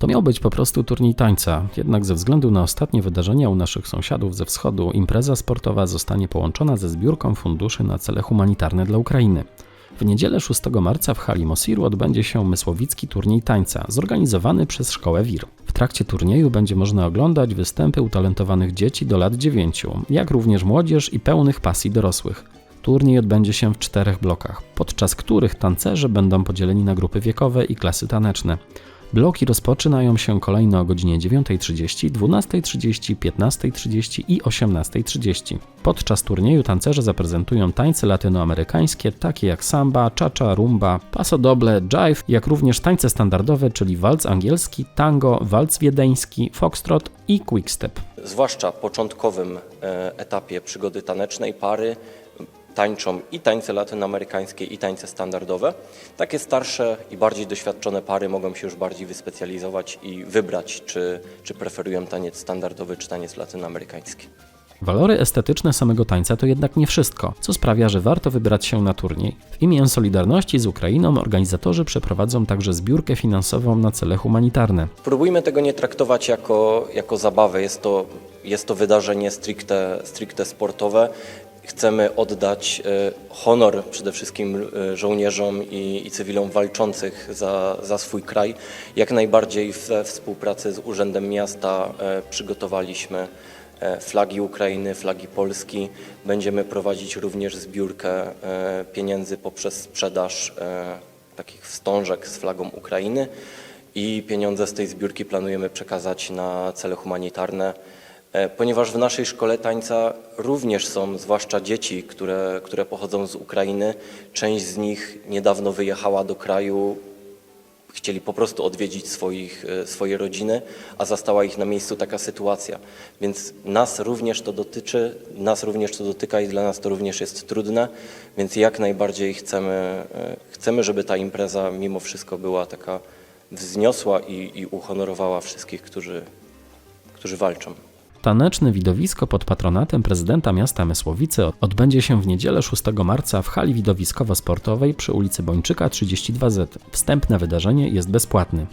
To miał być po prostu turniej tańca, jednak ze względu na ostatnie wydarzenia u naszych sąsiadów ze wschodu, impreza sportowa zostanie połączona ze zbiórką funduszy na cele humanitarne dla Ukrainy. W niedzielę 6 marca w hali Mosiru odbędzie się mysłowicki turniej tańca, zorganizowany przez Szkołę WIR. W trakcie turnieju będzie można oglądać występy utalentowanych dzieci do lat 9, jak również młodzież i pełnych pasji dorosłych. Turniej odbędzie się w czterech blokach, podczas których tancerze będą podzieleni na grupy wiekowe i klasy taneczne. Bloki rozpoczynają się kolejno o godzinie 9.30, 12.30, 15.30 i 18.30. Podczas turnieju tancerze zaprezentują tańce latynoamerykańskie, takie jak samba, cha-cha, rumba, paso doble, jive, jak również tańce standardowe, czyli walc angielski, tango, walc wiedeński, foxtrot i quickstep. zwłaszcza początkowym e, etapie przygody tanecznej pary tańczą i tańce latynoamerykańskie i tańce standardowe. Takie starsze i bardziej doświadczone pary mogą się już bardziej wyspecjalizować i wybrać, czy, czy preferują taniec standardowy, czy taniec latynoamerykański. Walory estetyczne samego tańca to jednak nie wszystko, co sprawia, że warto wybrać się na turniej. W imię Solidarności z Ukrainą organizatorzy przeprowadzą także zbiórkę finansową na cele humanitarne. Próbujmy tego nie traktować jako, jako zabawę. Jest to, jest to wydarzenie stricte, stricte sportowe. Chcemy oddać e, honor przede wszystkim e, żołnierzom i, cywilom walczących za, za swój kraj. Jak najbardziej we współpracy z Urzędem Miasta e, przygotowaliśmy flagi Ukrainy, flagi Polski. Będziemy prowadzić również zbiórkę pieniędzy poprzez sprzedaż takich wstążek z flagą Ukrainy i pieniądze z tej zbiórki planujemy przekazać na cele humanitarne, ponieważ w naszej szkole tańca również są, zwłaszcza dzieci, które, które pochodzą z Ukrainy. Część z nich niedawno wyjechała do kraju, chcieli po prostu odwiedzić swoich, e, swoje rodziny, a zastała ich na miejscu taka sytuacja. Więc nas również to dotyczy, nas również to dotyka i dla nas to również jest trudne, więc jak najbardziej chcemy, e, chcemy żeby ta impreza mimo wszystko była taka wzniosła i, i uhonorowała wszystkich, którzy, którzy walczą. Taneczne widowisko pod patronatem prezydenta miasta Mysłowice odbędzie się w niedzielę 6 marca w hali widowiskowo-sportowej przy ulicy Bończyka 32Z. Wstęp na wydarzenie jest bezpłatny.